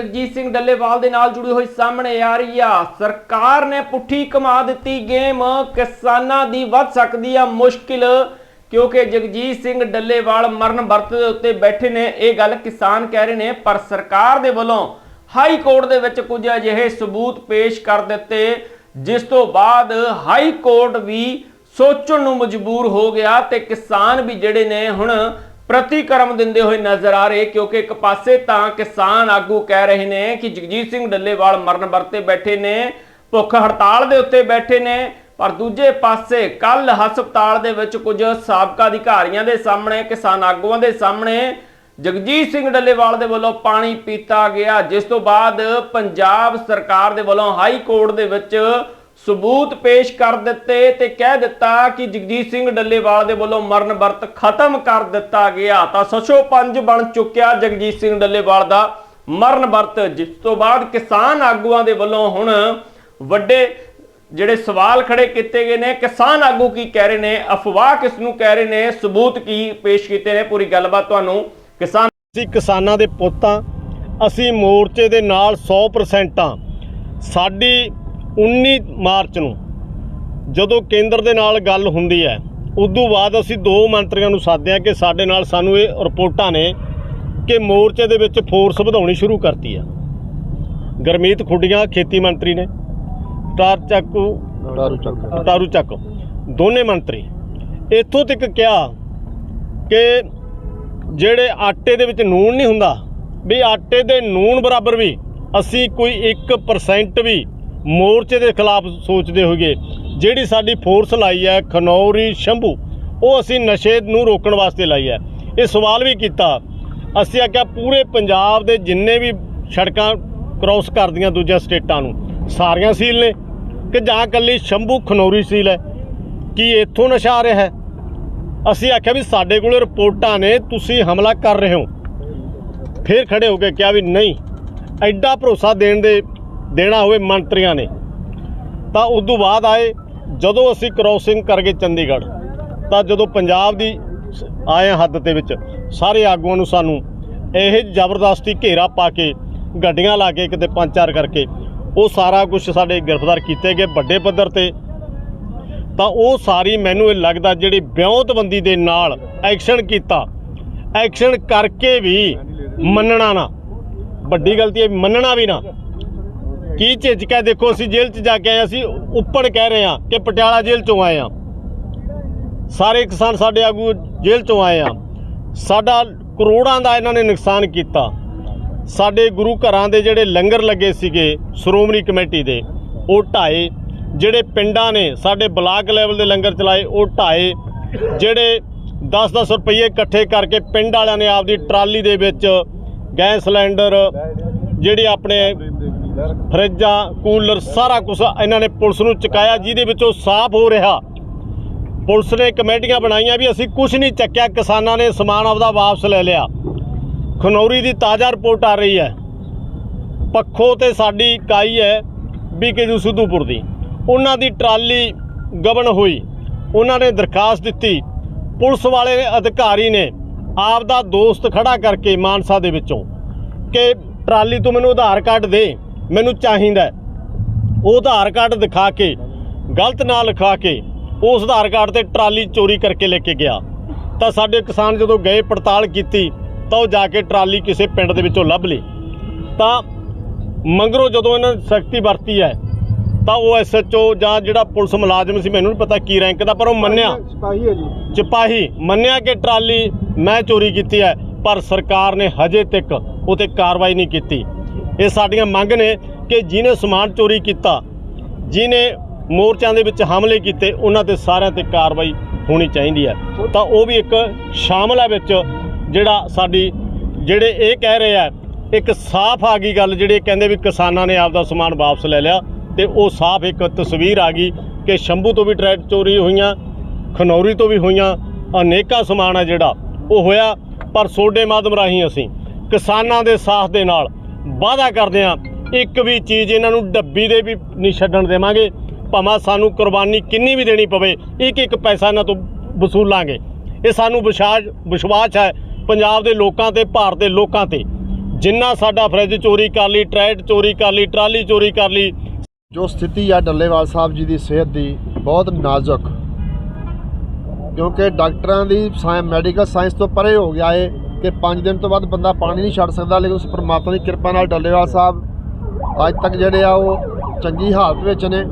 ਜਗਜੀਤ ਸਿੰਘ ਡੱਲੇਵਾਲ ਦੇ ਨਾਲ ਜੁੜੀ ਹੋਈ ਸਾਹਮਣੇ ਆ ਰਹੀ ਆ। ਸਰਕਾਰ ਨੇ ਪੁੱਠੀ ਕਮਾ ਦਿੱਤੀ ਗੇਮ। ਕਿਸਾਨਾਂ ਦੀ ਵੱਧ ਸਕਦੀ ਆ ਮੁਸ਼ਕਿਲ, ਕਿਉਂਕਿ ਜਗਜੀਤ ਸਿੰਘ ਡੱਲੇਵਾਲ ਮਰਨ ਵਰਤ ਦੇ ਉੱਤੇ ਬੈਠੇ ਨੇ। ਇਹ ਗੱਲ ਕਿਸਾਨ ਕਹਿ ਰਹੇ ਨੇ, ਪਰ ਸਰਕਾਰ ਦੇ ਵੱਲੋਂ ਹਾਈ ਕੋਰਟ ਦੇ ਵਿੱਚ ਕੁਝ ਅਜਿਹੇ ਸਬੂਤ ਪੇਸ਼ ਕਰ ਦਿੱਤੇ, ਜਿਸ ਤੋਂ ਬਾਅਦ ਹਾਈ ਕੋਰਟ ਵੀ ਸੋਚਣ ਨੂੰ ਮਜਬੂਰ ਹੋ ਗਿਆ ਤੇ ਕਿਸਾਨ ਵੀ ਜਿਹੜੇ ਨੇ ਹੁਣ ਪ੍ਰਤੀਕਰਮ ਦਿੰਦੇ ਹੋਏ ਨਜ਼ਰ ਆ ਰਹੇ, ਕਿਉਂਕਿ ਇੱਕ ਪਾਸੇ ਤਾਂ ਕਿਸਾਨ ਆਗੂ ਕਹਿ ਰਹੇ ਨੇ ਕਿ ਜਗਜੀਤ ਸਿੰਘ ਡੱਲੇਵਾਲ ਮਰਨ ਵਰਤੇ ਬੈਠੇ ਨੇ, ਭੁੱਖ ਹੜਤਾਲ ਦੇ ਉੱਤੇ ਬੈਠੇ ਨੇ, ਪਰ ਦੂਜੇ ਪਾਸੇ ਕੱਲ ਹਸਪਤਾਲ ਦੇ ਵਿੱਚ ਕੁਝ ਸਾਬਕਾ ਅਧਿਕਾਰੀਆਂ ਦੇ ਸਾਹਮਣੇ, ਕਿਸਾਨ ਆਗੂਆਂ ਦੇ ਸਾਹਮਣੇ ਜਗਜੀਤ ਸਿੰਘ ਡੱਲੇਵਾਲ ਦੇ ਵੱਲੋਂ ਪਾਣੀ ਪੀਤਾ ਗਿਆ, ਜਿਸ ਤੋਂ ਬਾਅਦ ਪੰਜਾਬ ਸਰਕਾਰ ਦੇ ਵੱਲੋਂ ਹਾਈ ਕੋਰਟ ਦੇ ਵਿੱਚ ਸਬੂਤ ਪੇਸ਼ ਕਰ ਦਿੱਤੇ ਤੇ ਕਹਿ ਦਿੱਤਾ ਕਿ ਜਗਜੀਤ ਸਿੰਘ ਡੱਲੇਵਾਲ ਦੇ ਵੱਲੋਂ ਮਰਨ ਵਰਤ ਖਤਮ ਕਰ ਦਿੱਤਾ ਗਿਆ। ਤਾਂ ਸਸ਼ੋ ਪੰਜ ਬਣ ਚੁੱਕਿਆ ਜਗਜੀਤ ਸਿੰਘ ਡੱਲੇਵਾਲ ਦਾ ਮਰਨ ਵਰਤ, ਜਿਸ ਤੋਂ ਬਾਅਦ ਕਿਸਾਨ ਆਗੂਆਂ ਦੇ ਵੱਲੋਂ ਹੁਣ ਵੱਡੇ ਜਿਹੜੇ ਸਵਾਲ ਖੜੇ ਕੀਤੇ ਗਏ ਨੇ। ਕਿਸਾਨ ਆਗੂ ਕੀ ਕਹਿ ਰਹੇ ਨੇ? ਅਫਵਾਹ ਕਿਸ ਨੂੰ ਕਹਿ ਰਹੇ ਨੇ? ਸਬੂਤ ਕੀ ਪੇਸ਼ ਕੀਤੇ ਨੇ? ਪੂਰੀ ਗੱਲਬਾਤ ਤੁਹਾਨੂੰ ਕਿਸਾਨ ਅਸੀਂ ਕਿਸਾਨਾਂ ਦੇ ਪੁੱਤ ਹਾਂ। ਅਸੀਂ ਮੋਰਚੇ ਦੇ ਨਾਲ 100% ਆ ਸਾਡੀ 19 ਮਾਰਚ ਨੂੰ ਜਦੋਂ ਕੇਂਦਰ ਦੇ ਨਾਲ ਗੱਲ ਹੁੰਦੀ ਹੈ ਉਦੋਂ ਬਾਅਦ ਅਸੀਂ ਦੋ ਮੰਤਰੀਆਂ ਨੂੰ ਸਾਧਿਆ ਕਿ ਸਾਡੇ ਨਾਲ ਸਾਨੂੰ ਇਹ ਰਿਪੋਰਟਾਂ ਨੇ ਕਿ ਮੋਰਚੇ ਦੇ ਵਿੱਚ ਫੋਰਸ ਵਧਾਉਣੀ ਸ਼ੁਰੂ ਕਰਤੀ ਆ ਗਰਮੀਤ ਖੁੱਡੀਆਂ ਖੇਤੀ ਮੰਤਰੀ ਨੇ ਟਾਰ ਚੱਕੂ ਤਾਰੂ ਚੱਕ। ਦੋਨੇ ਮੰਤਰੀ। ਇੱਥੋਂ ਤੱਕ ਕਿਹਾ ਕਿ ਜਿਹੜੇ ਆਟੇ ਦੇ ਵਿੱਚ ਨੂਣ ਨਹੀਂ ਹੁੰਦਾ ਵੀ ਆਟੇ ਦੇ ਨੂਣ ਬਰਾਬਰ ਵੀ ਅਸੀਂ ਕੋਈ 1% ਵੀ ਮੋਰਚੇ ਦੇ ਖਿਲਾਫ ਸੋਚਦੇ ਹੋਈਏ ਜਿਹੜੀ ਸਾਡੀ ਫੋਰਸ ਲਾਈ ਹੈ, ਖਨੌਰੀ, ਸ਼ੰਭੂ, ਉਹ ਅਸੀਂ ਨਸ਼ੇ ਨੂੰ ਰੋਕਣ ਵਾਸਤੇ ਲਾਈ ਹੈ। ਇਹ ਸਵਾਲ ਵੀ ਕੀਤਾ। ਅਸੀਂ ਆਖਿਆ, ਪੂਰੇ ਪੰਜਾਬ ਦੇ ਜਿੰਨੇ ਵੀ ਸੜਕਾਂ ਕ੍ਰਾਸ ਕਰਦੀਆਂ ਦੂਜੀਆਂ ਸਟੇਟਾਂ ਨੂੰ, ਸਾਰੀਆਂ ਸੀਲ ਨੇ। ਕਿ ਜਾਂ ਕੱਲੀ ਸ਼ੰਭੂ, ਖਨੌਰੀ ਸੀਲ ਹੈ। ਕੀ ਇੱਥੋਂ ਨਸ਼ਾ ਆ ਰਿਹਾ ਹੈ? ਅਸੀਂ ਆਖਿਆ ਵੀ ਸਾਡੇ ਕੋਲ ਰਿਪੋਰਟਾਂ ਨੇ, ਤੁਸੀਂ ਹਮਲਾ ਕਰ ਰਹੇ ਹੋ। ਫਿਰ ਖੜੇ ਹੋ ਕੇ ਕਿਹਾ ਵੀ ਨਹੀਂ, ਐਡਾ ਭਰੋਸਾ ਦੇਣ ਦੇ ਦੇਣਾ ਹੋਵੇ ਮੰਤਰੀਆਂ ਨੇ। ਤਾਂ ਉਦੋਂ ਬਾਅਦ ਆਏ, ਜਦੋਂ ਅਸੀਂ ਕ੍ਰਾਸਿੰਗ ਕਰਕੇ ਚੰਡੀਗੜ੍ਹ, ਤਾਂ ਜਦੋਂ ਪੰਜਾਬ ਦੀ ਆਏ ਹਾਂ ਹੱਦ ਦੇ ਵਿੱਚ, ਸਾਰੇ ਆਗੂਆਂ ਨੂੰ ਸਾਨੂੰ ਇਹ ਜ਼ਬਰਦਸਤੀ ਘੇਰਾ ਪਾ ਕੇ, ਗੱਡੀਆਂ ਲਾ ਕੇ ਕਿਤੇ ਪੰਜ ਚਾਰ ਕਰਕੇ, ਉਹ ਸਾਰਾ ਕੁਝ ਸਾਡੇ ਗ੍ਰਿਫਤਾਰ ਕੀਤੇ ਗਏ ਵੱਡੇ ਪੱਧਰ ਤੇ। ਤਾਂ ਉਹ ਸਾਰੀ ਮੈਨੂੰ ਇਹ ਲੱਗਦਾ ਜਿਹੜੀ ਵਿਉਂਤਬੰਦੀ ਦੇ ਨਾਲ ਐਕਸ਼ਨ ਕੀਤਾ, ਐਕਸ਼ਨ ਕਰਕੇ ਵੀ ਮੰਨਣਾ ਨਾ। ਵੱਡੀ ਗਲਤੀ ਹੈ ਮੰਨਣਾ ਵੀ ਨਾ। ਕੀ ਝਿਜਕ ਦੇਖੋ, ਅਸੀਂ ਜੇਲ੍ਹ 'ਚ ਜਾ ਕੇ ਆਏ ਅਸੀਂ ਉੱਪਰ ਕਹਿ ਰਹੇ ਹਾਂ ਕਿ ਪਟਿਆਲਾ ਜੇਲ੍ਹ 'ਚੋਂ ਆਏ ਹਾਂ। ਸਾਰੇ ਕਿਸਾਨ ਸਾਡੇ ਆਗੂ ਜੇਲ੍ਹ 'ਚੋਂ ਆਏ ਆ ਸਾਡਾ ਕਰੋੜਾਂ ਦਾ ਇਹਨਾਂ ਨੇ ਨੁਕਸਾਨ ਕੀਤਾ। ਸਾਡੇ ਗੁਰੂ ਘਰਾਂ ਦੇ ਜਿਹੜੇ ਲੰਗਰ ਲੱਗੇ ਸੀਗੇ, ਸ਼੍ਰੋਮਣੀ ਕਮੇਟੀ ਦੇ, ਉਹ ਢਾਏ। ਜਿਹੜੇ ਪਿੰਡਾਂ ਨੇ, ਸਾਡੇ ਬਲਾਕ ਲੈਵਲ ਦੇ ਲੰਗਰ ਚਲਾਏ, ਉਹ ਢਾਏ। ਜਿਹੜੇ 10-10 ਰੁਪਏ ਇਕੱਠੇ ਕਰਕੇ ਪਿੰਡ ਵਾਲਿਆਂ ਨੇ ਆਪਦੀ ਟਰਾਲੀ ਦੇ ਵਿੱਚ ਗੈਸ ਸਿਲੰਡਰ, ਜਿਹੜੇ ਆਪਣੇ ਫਰਿੱਜਾਂ, ਕੂਲਰ, ਸਾਰਾ ਕੁਝ ਇਹਨਾਂ ਨੇ ਪੁਲਿਸ ਨੂੰ ਚੁਕਾਇਆ, ਜਿਹਦੇ ਵਿੱਚੋਂ ਸਾਫ਼ ਹੋ ਰਿਹਾ। ਪੁਲਿਸ ਨੇ ਕਮੇਟੀਆਂ ਬਣਾਈਆਂ ਵੀ ਅਸੀਂ ਕੁਝ ਨਹੀਂ ਚੱਕਿਆ, ਕਿਸਾਨਾਂ ਨੇ ਸਮਾਨ ਆਪਦਾ ਵਾਪਸ ਲੈ ਲਿਆ। ਖਨੌਰੀ ਦੀ ਤਾਜ਼ਾ ਰਿਪੋਰਟ ਆ ਰਹੀ ਹੈ। ਪੱਖੋ ਤੇ ਸਾਡੀ ਇਕਾਈ ਹੈ ਬੀਕੇ ਸਿੱਧੂਪੁਰ ਦੀ। ਉਹਨਾਂ ਦੀ ਟਰਾਲੀ ਗਬਨ ਹੋਈ। ਉਹਨਾਂ ਨੇ ਦਰਖਾਸਤ ਦਿੱਤੀ। ਪੁਲਿਸ ਵਾਲੇ ਅਧਿਕਾਰੀ ਨੇ ਆਪਦਾ ਦੋਸਤ ਖੜਾ ਕਰਕੇ ਮਾਨਸਾ ਦੇ ਵਿੱਚੋਂ ਕਿ ਟਰਾਲੀ ਤੋਂ ਮੈਨੂੰ ਆਧਾਰ ਕਾਰਡ ਦੇ। ਮੈਨੂੰ ਚਾਹੀਦਾ। ਉਹ ਆਧਾਰ ਕਾਰਡ ਦਿਖਾ ਕੇ ਗਲਤ ਨਾਂ ਲਿਖਾ ਕੇ ਉਸ ਆਧਾਰ ਕਾਰਡ ਤੇ ਟਰਾਲੀ ਚੋਰੀ ਕਰਕੇ ਲੈ ਕੇ ਗਿਆ। ਤਾਂ ਸਾਡੇ ਕਿਸਾਨ ਜਦੋਂ ਗਏ ਪੜਤਾਲ ਕੀਤੀ ਤਾਂ ਉਹ ਜਾ ਕੇ ਟਰਾਲੀ ਕਿਸੇ ਪਿੰਡ ਦੇ ਵਿੱਚੋਂ ਲੱਭ ਲਈ ਤਾਂ ਮੰਗਰੋ ਜਦੋਂ ਇਹਨਾਂ ਨੇ ਸਖਤੀ ਵਰਤੀ ਹੈ ਤਾਂ ਉਹ ਐਸਐਚਓ ਜਾਂ ਜਿਹੜਾ ਪੁਲਿਸ ਮੁਲਾਜ਼ਮ ਸੀ ਮੈਨੂੰ ਨਹੀਂ ਪਤਾ ਕੀ ਰੈਂਕ ਦਾ ਪਰ ਉਹ ਮੰਨਿਆ। ਸਿਪਾਹੀ ਹੈ ਜੀ। ਸਿਪਾਹੀ ਮੰਨਿਆ ਕਿ ਟਰਾਲੀ ਮੈਂ ਚੋਰੀ ਕੀਤੀ ਹੈ ਪਰ ਸਰਕਾਰ ਨੇ ਹਜੇ ਤੱਕ ਉਤੇ ਕਾਰਵਾਈ ਨਹੀਂ ਕੀਤੀ। ਇਹ ਸਾਡੀਆਂ ਮੰਗ ਨੇ ਕਿ ਜਿਹਨੇ ਸਮਾਨ ਚੋਰੀ ਕੀਤਾ, ਜਿਹਨੇ ਮੋਰਚਿਆਂ ਦੇ ਵਿੱਚ ਹਮਲੇ ਕੀਤੇ, ਉਹਨਾਂ ਤੇ ਸਾਰਿਆਂ ਤੇ ਕਾਰਵਾਈ ਹੋਣੀ ਚਾਹੀਦੀ ਹੈ। ਤਾਂ ਉਹ ਵੀ ਇੱਕ ਸ਼ਾਮਲ ਹੈ ਵਿੱਚ, ਜਿਹੜਾ ਸਾਡੀ, ਜਿਹੜੇ ਇਹ ਕਹਿ ਰਹੇ ਆ, ਇੱਕ ਸਾਫ਼ ਆ ਗਈ ਗੱਲ, ਜਿਹੜੇ ਕਹਿੰਦੇ ਵੀ ਕਿਸਾਨਾਂ ਨੇ ਆਪਦਾ ਸਮਾਨ ਵਾਪਸ ਲੈ ਲਿਆ, ਤੇ ਉਹ ਸਾਫ਼ ਇੱਕ ਤਸਵੀਰ ਆ ਗਈ ਕਿ ਸ਼ੰਭੂ ਤੋਂ ਵੀ ਟਰੈਕ ਚੋਰੀ ਹੋਈਆਂ, ਖਨੌਰੀ ਤੋਂ ਵੀ ਹੋਈਆਂ, ਅਨੇਕਾਂ ਸਮਾਨ ਹੈ ਜਿਹੜਾ, ਉਹ ਹੋਇਆ, ਪਰ ਸੋਡੇ ਮਾਧਮ ਰਾਹੀਂ ਅਸੀਂ ਕਿਸਾਨਾਂ ਦੇ ਸਾਥ ਦੇ ਨਾਲ ਵਾਅਦਾ ਕਰਦੇ ਹਾਂ, ਇੱਕ ਵੀ ਚੀਜ਼ ਇਹਨਾਂ ਨੂੰ ਡੱਬੀ ਦੇ ਵੀ ਨਹੀਂ ਛੱਡਣ ਦੇਵਾਂਗੇ, ਭਾਵੇਂ ਸਾਨੂੰ ਕੁਰਬਾਨੀ ਕਿੰਨੀ ਵੀ ਦੇਣੀ ਪਵੇ ਇੱਕ ਇੱਕ ਪੈਸਾ ਇਹਨਾਂ ਤੋਂ ਵਸੂਲਾਂਗੇ। ਇਹ ਸਾਨੂੰ ਵਿਸ਼ਵਾਸ ਵਿਸ਼ਵਾਸ ਹੈ ਪੰਜਾਬ ਦੇ ਲੋਕਾਂ ਤੇ, ਭਾਰਤ ਦੇ ਲੋਕਾਂ ਤੇ। ਜਿੰਨਾ ਸਾਡਾ ਫਰਿੱਜ ਚੋਰੀ ਕਰ ਲਈ ਟਰੈਟ ਚੋਰੀ ਕਰ ਲਈ, ਟਰਾਲੀ ਚੋਰੀ ਕਰ ਲਈ। ਜੋ ਸਥਿਤੀ ਆ ਡੱਲੇਵਾਲ ਸਾਹਿਬ ਜੀ ਦੀ ਸਿਹਤ ਦੀ, ਬਹੁਤ ਨਾਜ਼ੁਕ। ਕਿਉਂਕਿ ਡਾਕਟਰਾਂ ਦੀ ਸਾਇੰਸ, ਮੈਡੀਕਲ ਸਾਇੰਸ ਤੋਂ ਪਰੇ ਹੋ ਗਿਆ ਏ। ਕਿ 5 ਦਿਨ ਤੋਂ ਬਾਅਦ ਬੰਦਾ ਪਾਣੀ ਨਹੀਂ ਛੱਡ ਸਕਦਾ, ਲੇਕਿਨ ਉਸ ਪਰਮਾਤਮਾ ਦੀ ਕਿਰਪਾ ਨਾਲ ਡੱਲੇਵਾਲ ਸਾਹਿਬ ਅੱਜ ਤੱਕ ਜਿਹੜੇ ਆ ਉਹ ਚੰਗੀ ਹਾਲਤ ਵਿੱਚ ਨੇ।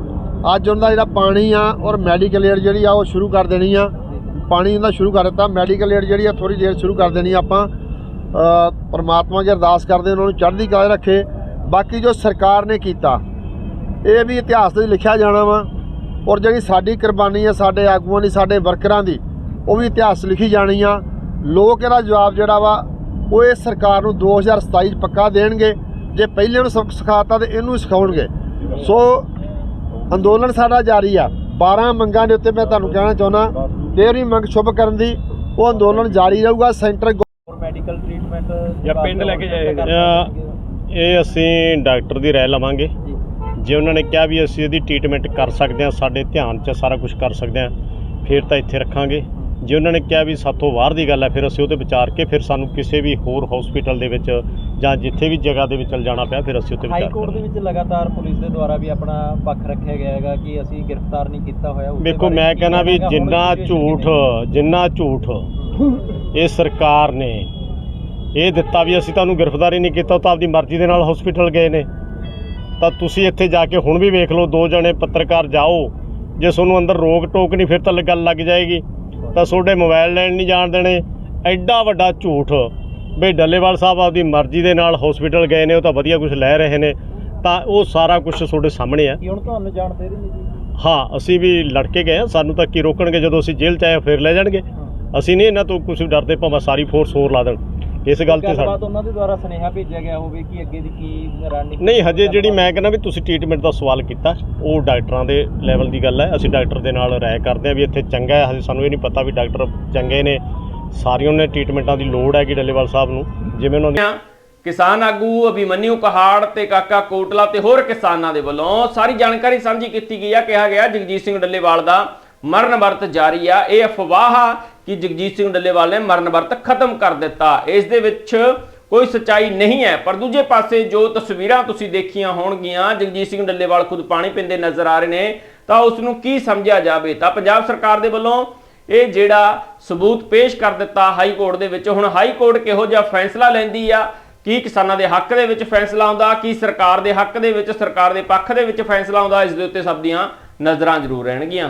ਅੱਜ ਉਹਨਾਂ ਦਾ ਜਿਹੜਾ ਪਾਣੀ ਆ ਔਰ ਮੈਡੀਕਲ ਏਡ ਜਿਹੜੀ ਆ ਉਹ ਸ਼ੁਰੂ ਕਰ ਦੇਣੀ ਆ। ਪਾਣੀ ਉਹਦਾ ਸ਼ੁਰੂ ਕਰ ਦਿੱਤਾ, ਮੈਡੀਕਲ ਏਡ ਜਿਹੜੀ ਆ ਥੋੜੀ ਦੇਰ ਸ਼ੁਰੂ ਕਰ ਦੇਣੀ ਆਪਾਂ। ਪਰਮਾਤਮਾ ਅੱਗੇ ਅਰਦਾਸ ਕਰਦੇ ਉਹਨਾਂ ਨੂੰ ਚੜ੍ਹਦੀ ਕਲਾ ਰੱਖੇ। ਬਾਕੀ ਜੋ ਸਰਕਾਰ ਨੇ ਕੀਤਾ, ਇਹ ਵੀ ਇਤਿਹਾਸ ਦੇ ਲਿਖਿਆ ਜਾਣਾ ਵਾ। ਔਰ ਜਿਹੜੀ ਸਾਡੀ ਕੁਰਬਾਨੀ ਆ, ਸਾਡੇ ਆਗੂਆਂ ਦੀ, ਸਾਡੇ ਵਰਕਰਾਂ ਦੀ, ਉਹ ਵੀ ਇਤਿਹਾਸ ਲਿਖੀ ਜਾਣੀ ਆ। ਲੋਕ ਇਹਦਾ ਜਵਾਬ ਜਿਹੜਾ ਵਾ ਉਹ ਇਹ ਸਰਕਾਰ ਨੂੰ 2027 'ਚ ਪੱਕਾ ਦੇਣਗੇ ਜੇ ਪਹਿਲੇ ਨੂੰ ਸਬਕ ਸਿਖਾਤਾ ਤੇ ਇਹਨੂੰ ਸਿਖਾਉਣਗੇ। ਸੋ ਅੰਦੋਲਨ ਸਾਡਾ ਜਾਰੀ ਆ। 12 ਮੰਗਾਂ ਦੇ ਉੱਤੇ ਮੈਂ ਤੁਹਾਨੂੰ ਕਹਿਣਾ ਚਾਹੁੰਦਾ 13ਵੀਂ ਮੰਗ ਸ਼ੁਭ ਕਰਨ ਦੀ ਉਹ ਅੰਦੋਲਨ ਜਾਰੀ ਰਹੂਗਾ ਸੈਂਟਰ ਮੈਡੀਕਲ ਟ੍ਰੀਟਮੈਂਟ ਜਾਂ ਪਿੰਡ ਲੈ ਕੇ ਜਾਏਗਾ। ਇਹ ਅਸੀਂ ਡਾਕਟਰ ਦੀ ਰਾਏ ਲਵਾਂਗੇ। ਜੇ। ਉਹਨਾਂ ਨੇ ਕਿਹਾ ਵੀ ਅਸੀਂ ਇਹਦੀ ਟ੍ਰੀਟਮੈਂਟ ਕਰ ਸਕਦੇ ਹਾਂ ਸਾਡੇ ਧਿਆਨ 'ਚ ਸਾਰਾ ਕੁਝ ਕਰ ਸਕਦੇ ਹਾਂ ਫਿਰ ਤਾਂ ਇੱਥੇ ਰੱਖਾਂਗੇ। ਜੇ ਉਹਨਾਂ ਨੇ ਕਿਹਾ ਵੀ ਸਾਥੋਂ ਬਾਹਰ ਦੀ ਗੱਲ ਹੈ ਫਿਰ ਅਸੀਂ ਉਹਤੇ ਵਿਚਾਰ ਕੇ ਫਿਰ ਸਾਨੂੰ ਕਿਸੇ ਵੀ ਹੋਰ ਹਸਪੀਟਲ ਦੇ ਵਿੱਚ ਜਾਂ ਜਿੱਥੇ ਵੀ ਜਗ੍ਹਾ ਦੇ ਵਿੱਚ ਚਲ ਜਾਣਾ ਪਿਆ ਫਿਰ ਅਸੀਂ ਉੱਤੇ ਹਾਈ ਵਿਚਾਰ ਕੋਰਟ ਦੇ ਵਿੱਚ ਲਗਾਤਾਰ ਪੁਲਿਸ ਦੇ ਦੁਆਰਾ ਵੀ ਆਪਣਾ ਪੱਖ ਰੱਖਿਆ ਗਿਆ ਹੈਗਾ ਕਿ ਅਸੀਂ ਗ੍ਰਿਫਤਾਰ ਨਹੀਂ ਕੀਤਾ ਹੋਇਆ ਉਸ ਦੇ ਵੇਖੋ ਬਾਰੇ ਮੈਂ ਕਹਿੰਦਾ ਵੀ ਜਿੰਨਾ ਝੂਠ? ਜਿੰਨਾ ਝੂਠ ਇਹ ਸਰਕਾਰ ਨੇ ਇਹ ਦਿੱਤਾ ਵੀ ਅਸੀਂ ਤੁਹਾਨੂੰ ਗ੍ਰਿਫਤਾਰੀ ਨਹੀਂ ਕੀਤਾ ਤਾਂ ਆਪਦੀ ਮਰਜ਼ੀ ਦੇ ਨਾਲ ਹਸਪੀਟਲ ਗਏ ਨੇ। ਤਾਂ ਤੁਸੀਂ ਇੱਥੇ ਜਾ ਕੇ ਹੁਣ ਵੀ ਵੇਖ ਲਓ ਦੋ ਜਣੇ ਪੱਤਰਕਾਰ ਜਾਓ ਜੇ ਤੁਹਾਨੂੰ ਅੰਦਰ ਰੋਕ ਟੋਕ ਨਹੀਂ ਫਿਰ ਤਾਂ ਗੱਲ ਲੱਗ ਜਾਏਗੀ। ਤਾਂ ਤੁਹਾਡੇ ਮੋਬਾਈਲ ਲੈਣ ਨਹੀਂ ਜਾਣ ਦੇਣੇ। ਐਡਾ ਵੱਡਾ ਝੂਠ। ਵੀ ਡੱਲੇਵਾਲ ਸਾਹਿਬ ਆਪਦੀ ਮਰਜ਼ੀ ਦੇ ਨਾਲ ਹਸਪੀਟਲ ਗਏ ਨੇ ਉਹ ਤਾਂ ਵਧੀਆ ਕੁਝ ਲੈ ਰਹੇ ਨੇ। ਤਾਂ ਉਹ ਸਾਰਾ ਕੁਝ ਤੁਹਾਡੇ ਸਾਹਮਣੇ ਆ। ਹੁਣ ਤੁਹਾਨੂੰ ਜਾਣ ਦੇ ਰਹੇ ਜੀ। ਹਾਂ ਅਸੀਂ ਵੀ ਲੜ ਕੇ ਗਏ ਹਾਂ ਸਾਨੂੰ ਤਾਂ ਕੀ ਰੋਕਣਗੇ ਜਦੋਂ ਅਸੀਂ ਜੇਲ੍ਹ ਚ ਆਏ ਫਿਰ ਲੈ ਜਾਣਗੇ। ਅਸੀਂ ਨਹੀਂ ਇਹਨਾਂ ਤੋਂ ਕੁਝ ਡਰਦੇ ਭਾਵੇਂ ਸਾਰੀ ਫੋਰਸ ਹੋਰ ਲਾ ਦੇਣ। ਇਸ ਗੱਲ ਤੇ ਸਾਡਾ ਉਹਨਾਂ ਦੇ ਦੁਆਰਾ ਸੁਨੇਹਾ ਭੇਜਿਆ ਗਿਆ ਹੋਵੇ ਕਿ ਅੱਗੇ ਦੀ ਕੀ ਰਣਨੀਤੀ ਨਹੀਂ ਹਜੇ ਜਿਹੜੀ ਮੈਂ ਕਹਿੰਦਾ ਵੀ ਤੁਸੀਂ ਟ੍ਰੀਟਮੈਂਟ ਦਾ ਸਵਾਲ ਕੀਤਾ ਉਹ ਡਾਕਟਰਾਂ ਦੇ ਲੈਵਲ ਦੀ ਗੱਲ ਹੈ। ਅਸੀਂ ਡਾਕਟਰ ਦੇ ਨਾਲ ਰਾਏ ਕਰਦੇ ਹਾਂ ਵੀ ਇੱਥੇ ਚੰਗਾ ਹੈ। ਹਜੇ ਸਾਨੂੰ ਇਹ ਨਹੀਂ ਪਤਾ ਵੀ ਡਾਕਟਰ ਚੰਗੇ ਨੇ। ਸਾਰੀਆਂ ਨੇ ਟ੍ਰੀਟਮੈਂਟਾਂ ਦੀ ਲੋੜ ਹੈਗੀ ਡੱਲੇਵਾਲ ਸਾਹਿਬ ਨੂੰ। ਜਿਵੇਂ ਉਹਨਾਂ ਦੀ ਕਿਸਾਨ ਆਗੂ ਅਭਿਮਨਿਊ ਕਹਾੜ ਤੇ ਕਾਕਾ ਕੋਟਲਾ ਤੇ ਹੋਰ ਕਿਸਾਨਾਂ ਦੇ ਵੱਲੋਂ ਸਾਰੀ ਜਾਣਕਾਰੀ ਸਾਂਝੀ ਕੀਤੀ ਗਈ ਆ। ਕਿਹਾ ਗਿਆ ਜਗਜੀਤ ਸਿੰਘ ਡੱਲੇਵਾਲ ਦਾ ਮਰਨ ਵਰਤ ਜਾਰੀ ਆ। ਇਹ ਅਫਵਾਹ ਆ ਕਿ ਜਗਜੀਤ ਸਿੰਘ ਡੱਲੇਵਾਲ ਨੇ ਮਰਨ ਵਰਤ ਖਤਮ ਕਰ ਦਿੱਤਾ। ਇਸ ਦੇ ਵਿੱਚ ਕੋਈ ਸਚਾਈ ਨਹੀਂ ਹੈ, ਪਰ ਦੂਜੇ ਪਾਸੇ ਜੋ ਤਸਵੀਰਾਂ ਤੁਸੀਂ ਦੇਖੀਆਂ ਹੋਣਗੀਆਂ, ਜਗਜੀਤ ਸਿੰਘ ਡੱਲੇਵਾਲ ਖੁਦ ਪਾਣੀ ਪੀਂਦੇ ਨਜ਼ਰ ਆ ਰਹੇ ਨੇ, ਤਾਂ ਉਸ ਨੂੰ ਕੀ ਸਮਝਿਆ ਜਾਵੇ? ਤਾਂ ਪੰਜਾਬ ਸਰਕਾਰ ਦੇ ਵੱਲੋਂ ਇਹ ਜਿਹੜਾ ਸਬੂਤ ਪੇਸ਼ ਕਰ ਦਿੱਤਾ ਹਾਈ ਕੋਰਟ ਦੇ ਵਿੱਚ, ਹੁਣ ਹਾਈ ਕੋਰਟ ਕਿਹੋ ਜਿਹਾ ਫੈਸਲਾ ਲੈਂਦੀ ਆ? ਕੀ ਕਿਸਾਨਾਂ ਦੇ ਹੱਕ ਦੇ ਵਿੱਚ ਫੈਸਲਾ ਆਉਂਦਾ? ਕੀ ਸਰਕਾਰ ਦੇ ਹੱਕ ਦੇ ਵਿੱਚ, ਸਰਕਾਰ ਦੇ ਪੱਖ ਦੇ ਵਿੱਚ ਫੈਸਲਾ ਆਉਂਦਾ? ਇਸ ਦੇ ਉੱਤੇ ਸਭ ਦੀਆਂ ਨਜ਼ਰਾਂ ਜ਼ਰੂਰ ਰਹਿਣਗੀਆਂ।